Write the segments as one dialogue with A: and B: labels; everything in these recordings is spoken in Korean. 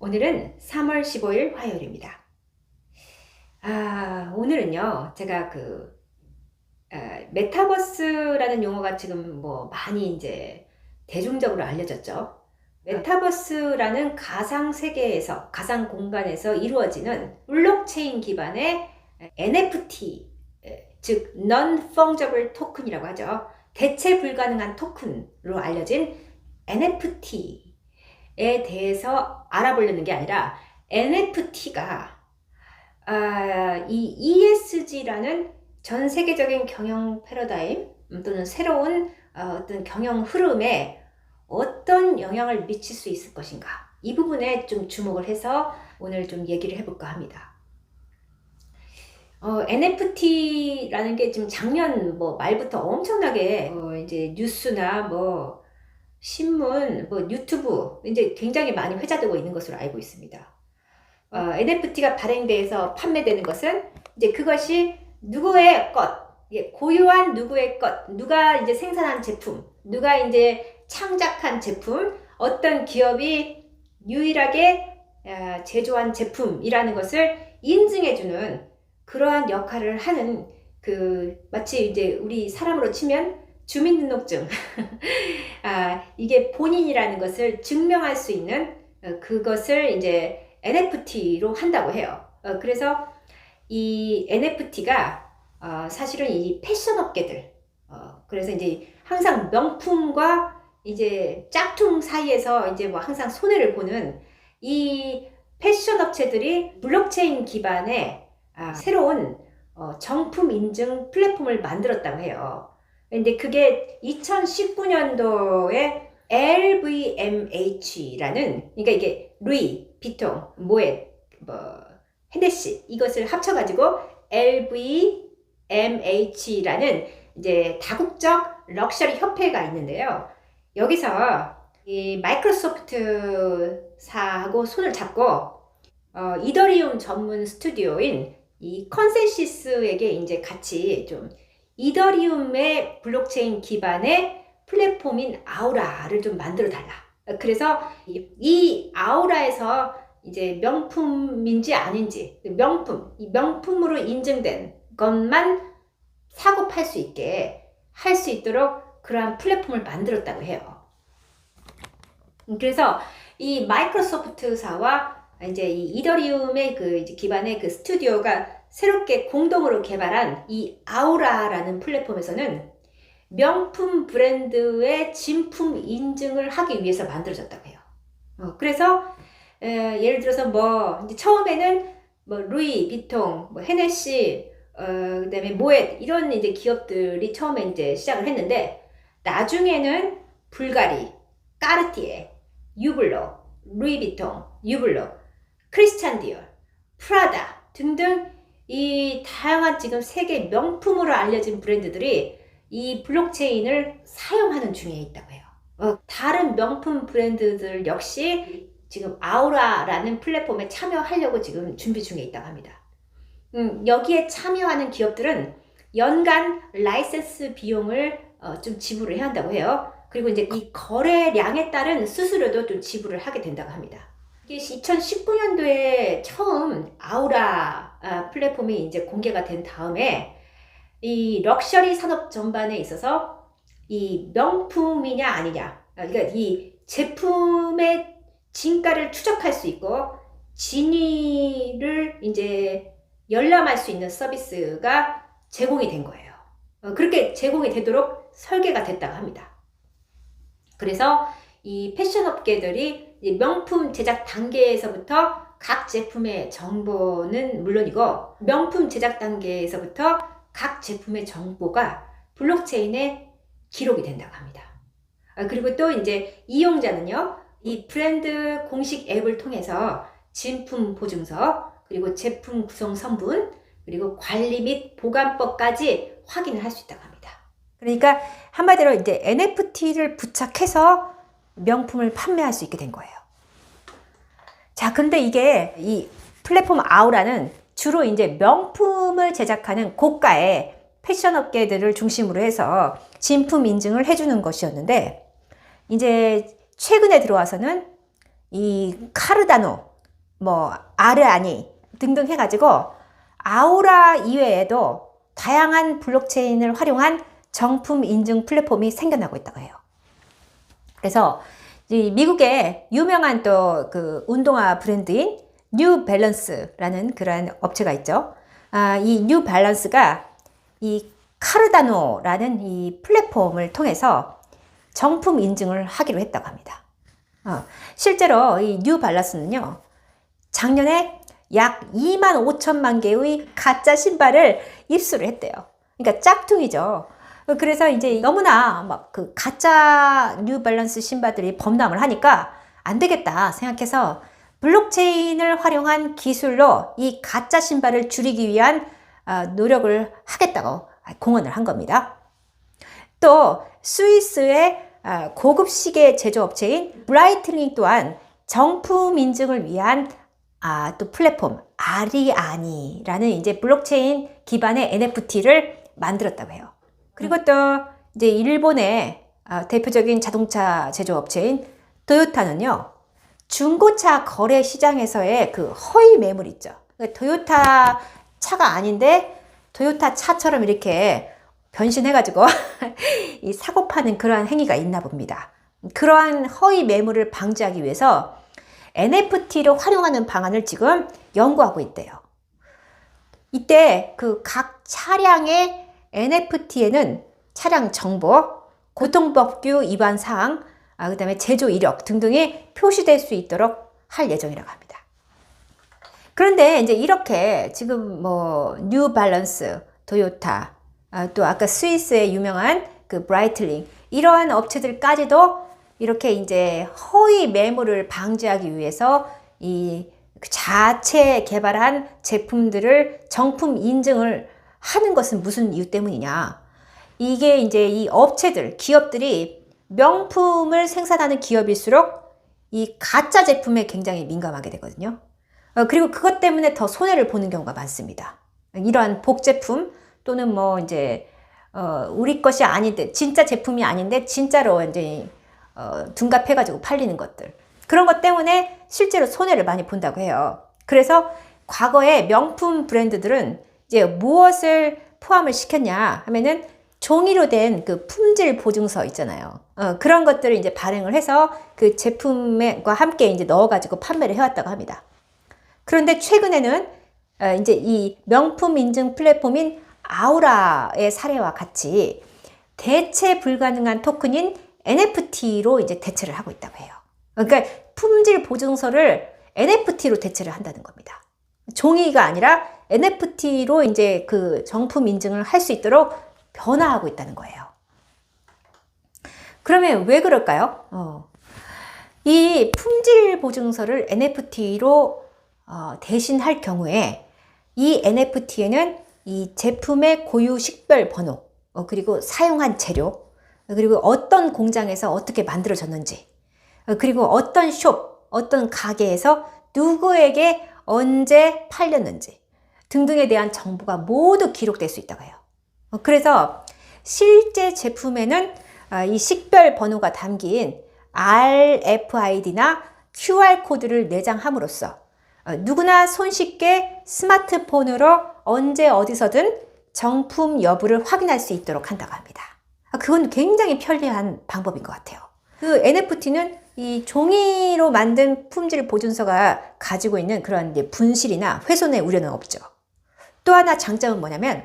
A: 오늘은 3월 15일 화요일입니다. 아, 오늘은요, 제가 그, 아, 메타버스라는 용어가 지금 뭐 많이 이제 대중적으로 알려졌죠. 메타버스라는 가상 세계에서, 가상 공간에서 이루어지는 블록체인 기반의 NFT, 즉, Non-Fungible Token이라고 하죠. 대체 불가능한 토큰으로 알려진 NFT에 대해서 알아보려는 게 아니라 NFT가 아, 이 ESG라는 전 세계적인 경영 패러다임 또는 새로운 어, 어떤 경영 흐름에 어떤 영향을 미칠 수 있을 것인가 이 부분에 좀 주목을 해서 오늘 좀 얘기를 해볼까 합니다. 어, NFT라는 게 지금 작년 뭐 말부터 엄청나게 어, 이제 뉴스나 뭐 신문, 뭐 유튜브 이제 굉장히 많이 회자되고 있는 것으로 알고 있습니다. 어, NFT가 발행돼서 판매되는 것은 이제 그것이 누구의 것, 예, 고유한 누구의 것, 누가 이제 생산한 제품, 누가 이제 창작한 제품, 어떤 기업이 유일하게 어, 제조한 제품이라는 것을 인증해주는 그러한 역할을 하는 그 마치 이제 우리 사람으로 치면 주민등록증 아 이게 본인이라는 것을 증명할 수 있는 어, 그것을 이제 NFT로 한다고 해요. 어, 그래서 이 NFT가 어, 사실은 이 패션 업계들 어, 그래서 이제 항상 명품과 이제 짝퉁 사이에서 이제 뭐 항상 손해를 보는 이 패션 업체들이 블록체인 기반의 아, 새로운 어, 정품 인증 플랫폼을 만들었다고 해요. 근데 그게 2019년도에 LVMH라는 그러니까 이게 루이, 비통, 모에, 뭐 헤네시 이것을 합쳐가지고 LVMH라는 이제 다국적 럭셔리 협회가 있는데요. 여기서 이 마이크로소프트사하고 손을 잡고 어, 이더리움 전문 스튜디오인 이 컨센시스에게 이제 같이 좀 이더리움의 블록체인 기반의 플랫폼인 아우라를 좀 만들어 달라. 그래서 이 아우라에서 이제 명품인지 아닌지 명품, 이 명품으로 인증된 것만 사고 팔 수 있게 할 수 있도록 그러한 플랫폼을 만들었다고 해요. 그래서 이 마이크로소프트사와 이제 이 이더리움의 그 기반의 그 스튜디오가 새롭게 공동으로 개발한 이 아우라라는 플랫폼에서는 명품 브랜드의 진품 인증을 하기 위해서 만들어졌다고 해요. 어, 그래서 에, 예를 들어서 뭐 처음에는 뭐 루이, 비통, 뭐 헤네시, 어, 그다음에 모엣 이런 이제 기업들이 처음에 이제 시작을 했는데 나중에는 불가리, 까르티에, 유블로, 루이비통, 유블로, 크리스찬 디올, 프라다 등등 이 다양한 지금 세계 명품으로 알려진 브랜드들이 이 블록체인을 사용하는 중에 있다고 해요. 어, 다른 명품 브랜드들 역시 지금 아우라라는 플랫폼에 참여하려고 지금 준비 중에 있다고 합니다. 음, 여기에 참여하는 기업들은 연간 라이센스 비용을 어, 좀 지불을 해야 한다고 해요. 그리고 이제 이 거래량에 따른 수수료도 좀 지불을 하게 된다고 합니다. 이게 2019년도에 처음 아우라 아, 플랫폼이 이제 공개가 된 다음에 이 럭셔리 산업 전반에 있어서 이 명품이냐 아니냐 아, 그러니까 이 제품의 진가를 추적할 수 있고 진위를 이제 열람할 수 있는 서비스가 제공이 된 거예요. 어, 그렇게 제공이 되도록 설계가 됐다고 합니다. 그래서 이 패션 업계들이 명품 제작 단계에서부터 각 제품의 정보는 물론이고 명품 제작 단계에서부터 각 제품의 정보가 블록체인에 기록이 된다고 합니다. 아, 그리고 또 이제 이용자는요, 이 브랜드 공식 앱을 통해서 진품 보증서, 그리고 제품 구성 성분, 그리고 관리 및 보관법까지 확인을 할 수 있다고 합니다. 그러니까 한마디로 이제 NFT를 부착해서 명품을 판매할 수 있게 된 거예요. 자, 근데 이게 이 플랫폼 아우라는 주로 이제 명품을 제작하는 고가의 패션 업계들을 중심으로 해서 진품 인증을 해주는 것이었는데, 이제 최근에 들어와서는 이 카르다노, 뭐 아르아니 등등 해가지고 아우라 이외에도 다양한 블록체인을 활용한 정품 인증 플랫폼이 생겨나고 있다고 해요. 그래서 이 미국의 유명한 또 그 운동화 브랜드인 뉴 밸런스라는 그러한 업체가 있죠. 아, 이 뉴 밸런스가 이 카르다노라는 이 플랫폼을 통해서 정품 인증을 하기로 했다고 합니다. 어, 실제로 이뉴 밸런스는요, 작년에 약 2만 5천만 개의 가짜 신발을 입수를 했대요. 그러니까 짝퉁이죠. 그래서 이제 너무나 막 그 가짜 뉴 밸런스 신발들이 범람을 하니까 안 되겠다 생각해서 블록체인을 활용한 기술로 이 가짜 신발을 줄이기 위한 아, 노력을 하겠다고 공언을 한 겁니다. 또 스위스의 아, 고급 시계 제조업체인 브라이틀링 또한 정품 인증을 위한 아, 또 플랫폼 아리아니라는 이제 블록체인 기반의 NFT를 만들었다고 해요. 그리고 또 이제 일본의 아, 대표적인 자동차 제조업체인 토요타는요. 중고차 거래 시장에서의 그 허위 매물 있죠. 그러니까 토요타 차가 아닌데 토요타 차처럼 이렇게 변신해가지고 이 사고 파는 그러한 행위가 있나 봅니다. 그러한 허위 매물을 방지하기 위해서 NFT를 활용하는 방안을 지금 연구하고 있대요. 이때 그 각 차량의 NFT에는 차량 정보, 고통법규 위반 사항, 아, 그 다음에 제조 이력 등등이 표시될 수 있도록 할 예정이라고 합니다. 그런데 이제 이렇게 지금 뭐 뉴 밸런스, 토요타, 아, 또 아까 스위스의 유명한 그 브라이틀링 이러한 업체들까지도 이렇게 이제 허위 매물을 방지하기 위해서 이 자체 개발한 제품들을 정품 인증을 하는 것은 무슨 이유 때문이냐? 이게 이제 이 업체들, 기업들이 명품을 생산하는 기업일수록 이 가짜 제품에 굉장히 민감하게 되거든요. 어, 그리고 그것 때문에 더 손해를 보는 경우가 많습니다. 이러한 복제품 또는 뭐 이제 어, 우리 것이 아닌데 진짜 제품이 아닌데 진짜로 이제 어, 둔갑해가지고 팔리는 것들 그런 것 때문에 실제로 손해를 많이 본다고 해요. 그래서 과거에 명품 브랜드들은 이제 무엇을 포함을 시켰냐 하면은 종이로 된 그 품질 보증서 있잖아요. 어, 그런 것들을 이제 발행을 해서 그 제품과 함께 이제 넣어가지고 판매를 해왔다고 합니다. 그런데 최근에는 어, 이제 이 명품 인증 플랫폼인 아우라의 사례와 같이 대체 불가능한 토큰인 NFT로 이제 대체를 하고 있다고 해요. 그러니까 품질 보증서를 NFT로 대체를 한다는 겁니다. 종이가 아니라 NFT로 이제 그 정품 인증을 할 수 있도록 변화하고 있다는 거예요. 그러면 왜 그럴까요? 어. 이 품질 보증서를 NFT로 어, 대신할 경우에 이 NFT에는 이 제품의 고유 식별 번호, 어, 그리고 사용한 재료, 그리고 어떤 공장에서 어떻게 만들어졌는지, 어, 그리고 어떤 숍, 어떤 가게에서 누구에게 언제 팔렸는지 등등에 대한 정보가 모두 기록될 수 있다고 해요. 어, 그래서 실제 제품에는 아, 이 식별 번호가 담긴 RFID나 QR코드를 내장함으로써 어, 누구나 손쉽게 스마트폰으로 언제 어디서든 정품 여부를 확인할 수 있도록 한다고 합니다. 아, 그건 굉장히 편리한 방법인 것 같아요. 그 NFT는 이 종이로 만든 품질 보증서가 가지고 있는 그런 분실이나 훼손의 우려는 없죠. 또 하나 장점은 뭐냐면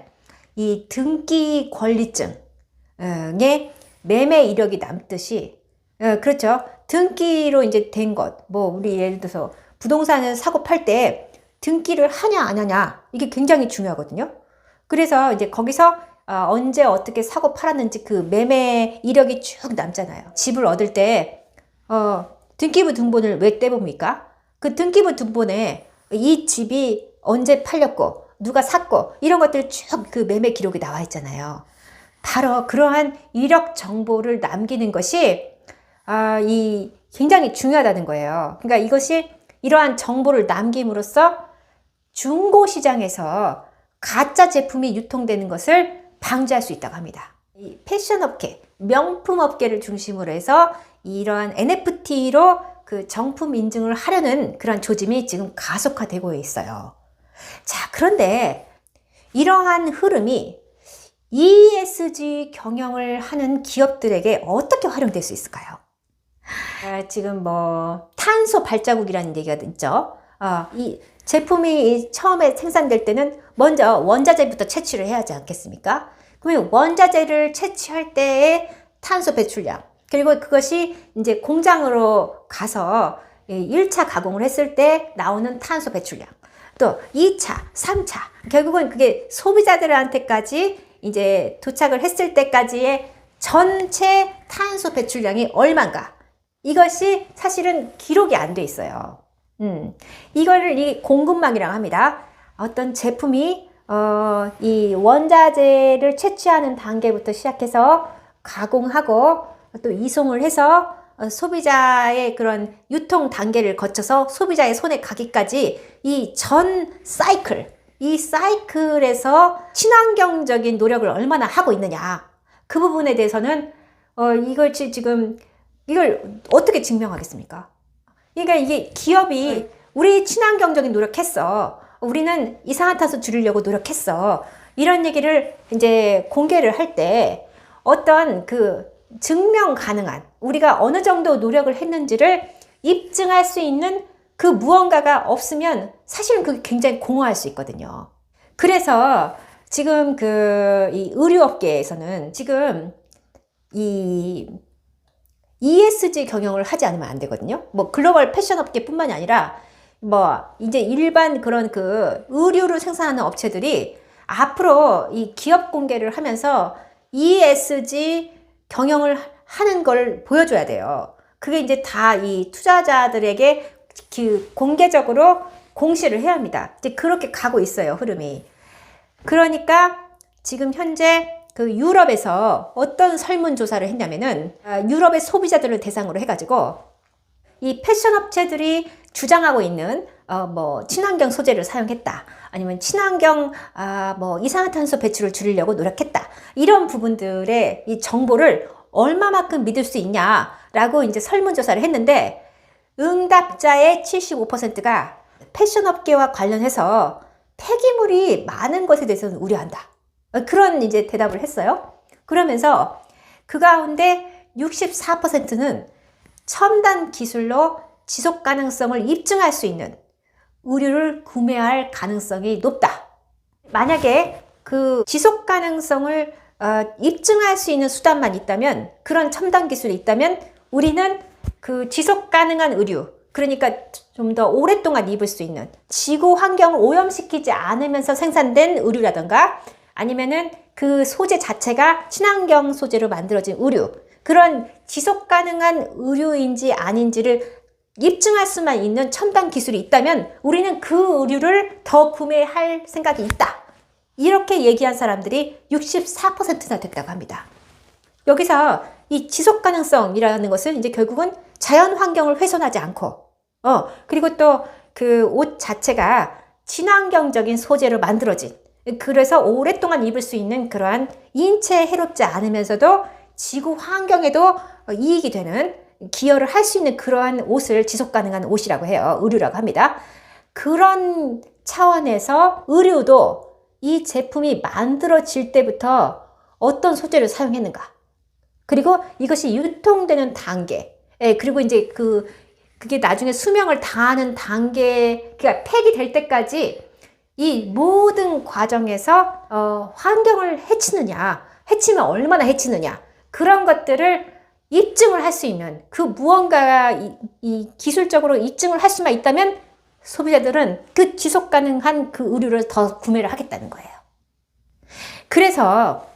A: 이 등기 권리증의 매매 이력이 남듯이 어, 그렇죠. 등기로 이제 된 것, 뭐 우리 예를 들어서 부동산을 사고 팔 때 등기를 하냐 안 하냐 이게 굉장히 중요하거든요. 그래서 이제 거기서 어, 언제 어떻게 사고 팔았는지 그 매매 이력이 쭉 남잖아요. 집을 얻을 때 어, 등기부 등본을 왜 떼봅니까? 그 등기부 등본에 이 집이 언제 팔렸고 누가 샀고 이런 것들 쭉 그 매매 기록이 나와 있잖아요. 바로 그러한 이력 정보를 남기는 것이 아, 이 굉장히 중요하다는 거예요. 그러니까 이것이 이러한 정보를 남김으로써 중고 시장에서 가짜 제품이 유통되는 것을 방지할 수 있다고 합니다. 이 패션 업계, 명품 업계를 중심으로 해서 이러한 NFT로 그그 정품 인증을 하려는 그런 조짐이 지금 가속화되고 있어요. 자, 그런데 이러한 흐름이 ESG 경영을 하는 기업들에게 어떻게 활용될 수 있을까요? 아, 지금 뭐 탄소 발자국이라는 얘기가 있죠. 아, 이 제품이 처음에 생산될 때는 먼저 원자재부터 채취를 해야 하지 않겠습니까? 그러면 원자재를 채취할 때의 탄소 배출량 그리고 그것이 이제 공장으로 가서 1차 가공을 했을 때 나오는 탄소 배출량 또 2차, 3차 결국은 그게 소비자들한테까지 이제 도착을 했을 때까지의 전체 탄소 배출량이 얼마인가 이것이 사실은 기록이 안 돼 있어요. 음, 이거를 이 공급망이라고 합니다. 어떤 제품이 어, 이 원자재를 채취하는 단계부터 시작해서 가공하고 또 이송을 해서 어, 소비자의 그런 유통 단계를 거쳐서 소비자의 손에 가기까지 이 전 사이클, 이 사이클에서 친환경적인 노력을 얼마나 하고 있느냐. 그 부분에 대해서는 어, 이걸 지- 지금 이걸 어떻게 증명하겠습니까? 그러니까 이게 기업이 우리 친환경적인 노력했어. 우리는 이산화탄소 줄이려고 노력했어. 이런 얘기를 이제 공개를 할 때 어떤 그 증명 가능한 우리가 어느 정도 노력을 했는지를 입증할 수 있는 그 무언가가 없으면 사실은 그게 굉장히 공허할 수 있거든요. 그래서 지금 그 이 의류업계에서는 지금 이 ESG 경영을 하지 않으면 안 되거든요. 뭐 글로벌 패션 업계뿐만이 아니라 뭐 이제 일반 그런 그 의류를 생산하는 업체들이 앞으로 이 기업 공개를 하면서 ESG 경영을 하는 걸 보여줘야 돼요. 그게 이제 다 이 투자자들에게 그 공개적으로 공시를 해야 합니다. 이제 그렇게 가고 있어요, 흐름이. 그러니까 지금 현재 그 유럽에서 어떤 설문조사를 했냐면은 아, 유럽의 소비자들을 대상으로 해가지고 이 패션 업체들이 주장하고 있는 어 뭐 친환경 소재를 사용했다 아니면 친환경 아 뭐 이산화탄소 배출을 줄이려고 노력했다 이런 부분들의 이 정보를 얼마만큼 믿을 수 있냐라고 이제 설문조사를 했는데 응답자의 75%가 패션 업계와 관련해서 폐기물이 많은 것에 대해서는 우려한다. 어, 그런 이제 대답을 했어요. 그러면서 그 가운데 64%는 첨단 기술로 지속 가능성을 입증할 수 있는 의류를 구매할 가능성이 높다. 만약에 그 지속 가능성을 어, 입증할 수 있는 수단만 있다면 그런 첨단 기술이 있다면 우리는 그 지속 가능한 의류 그러니까 좀 더 오랫동안 입을 수 있는 지구 환경을 오염시키지 않으면서 생산된 의류라던가 아니면은 그 소재 자체가 친환경 소재로 만들어진 의류 그런 지속 가능한 의류인지 아닌지를 입증할 수만 있는 첨단 기술이 있다면 우리는 그 의류를 더 구매할 생각이 있다. 이렇게 얘기한 사람들이 64%나 됐다고 합니다. 여기서 이 지속 가능성이라는 것은 이제 결국은 자연 환경을 훼손하지 않고, 어, 그리고 또 그 옷 자체가 친환경적인 소재로 만들어진, 그래서 오랫동안 입을 수 있는 그러한 인체에 해롭지 않으면서도 지구 환경에도 이익이 되는 기여를 할 수 있는 그러한 옷을 지속 가능한 옷이라고 해요. 의류라고 합니다. 그런 차원에서 의류도 이 제품이 만들어질 때부터 어떤 소재를 사용했는가. 그리고 이것이 유통되는 단계. 예, 그리고 이제 그, 그게 나중에 수명을 다하는 단계, 그러니까 폐기될 때까지 이 모든 과정에서 어, 환경을 해치느냐, 해치면 얼마나 해치느냐, 그런 것들을 입증을 할 수 있는 그 무언가가 이, 이 기술적으로 입증을 할 수만 있다면 소비자들은 그 지속 가능한 그 의류를 더 구매를 하겠다는 거예요. 그래서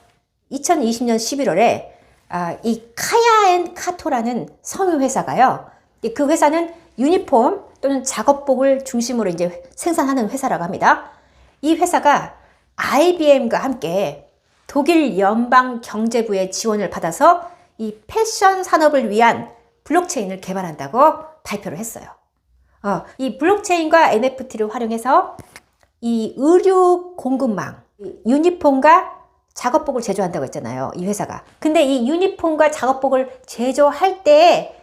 A: 2020년 11월에 아, 이 카야 앤 카토라는 섬유 회사가요. 이그 회사는 유니폼 또는 작업복을 중심으로 이제 생산하는 회사라고 합니다. 이 회사가 IBM과 함께 독일 연방 경제부의 지원을 받아서 이 패션 산업을 위한 블록체인을 개발한다고 발표를 했어요. 어, 이 블록체인과 NFT를 활용해서 이 의류 공급망, 이 유니폼과 작업복을 제조한다고 했잖아요. 이 회사가. 근데 이 유니폼과 작업복을 제조할 때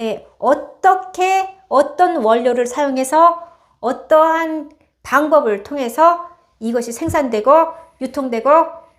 A: 에, 어떻게 어떤 원료를 사용해서 어떠한 방법을 통해서 이것이 생산되고 유통되고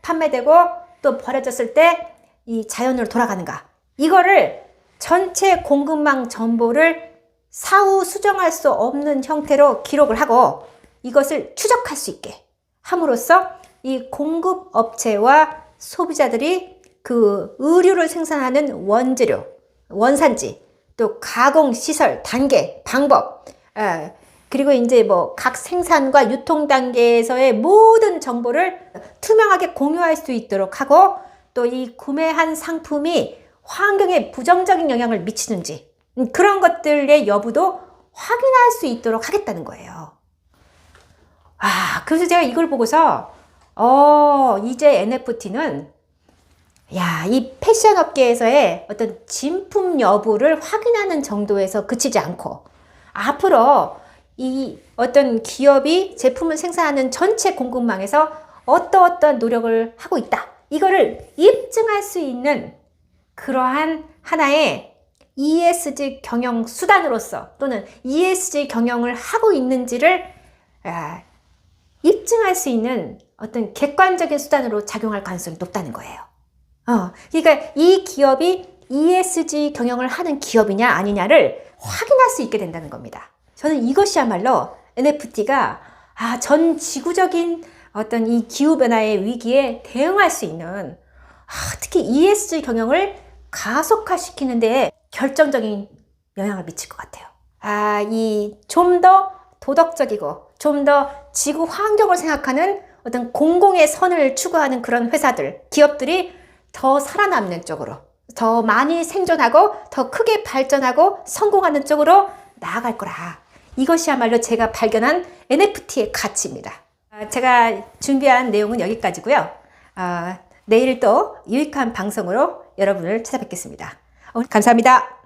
A: 판매되고 또 버려졌을 때 이 자연으로 돌아가는가. 이거를 전체 공급망 정보를 사후 수정할 수 없는 형태로 기록을 하고 이것을 추적할 수 있게 함으로써 이 공급 업체와 소비자들이 그 의류를 생산하는 원재료, 원산지, 또 가공 시설, 단계, 방법, 아, 그리고 이제 뭐 각 생산과 유통 단계에서의 모든 정보를 투명하게 공유할 수 있도록 하고 또 이 구매한 상품이 환경에 부정적인 영향을 미치는지 음, 그런 것들의 여부도 확인할 수 있도록 하겠다는 거예요. 아, 그래서 제가 이걸 보고서 어, 이제 NFT는 야, 이 패션 업계에서의 어떤 진품 여부를 확인하는 정도에서 그치지 않고 앞으로 이 어떤 기업이 제품을 생산하는 전체 공급망에서 어떠어떠한 노력을 하고 있다. 이거를 입증할 수 있는 그러한 하나의 ESG 경영 수단으로서 또는 ESG 경영을 하고 있는지를 아, 입증할 수 있는 어떤 객관적인 수단으로 작용할 가능성이 높다는 거예요. 어, 그러니까 이 기업이 ESG 경영을 하는 기업이냐 아니냐를 확인할 수 있게 된다는 겁니다. 저는 이것이야말로 NFT가 아, 전 지구적인 어떤 이 기후변화의 위기에 대응할 수 있는 아, 특히 ESG 경영을 가속화시키는데 결정적인 영향을 미칠 것 같아요. 아, 이 좀 더 도덕적이고 좀 더 지구 환경을 생각하는 어떤 공공의 선을 추구하는 그런 회사들, 기업들이 더 살아남는 쪽으로, 더 많이 생존하고 더 크게 발전하고 성공하는 쪽으로 나아갈 거라. 이것이야말로 제가 발견한 NFT의 가치입니다. 아, 제가 준비한 내용은 여기까지고요. 아, 내일 또 유익한 방송으로 여러분을 찾아뵙겠습니다. 감사합니다.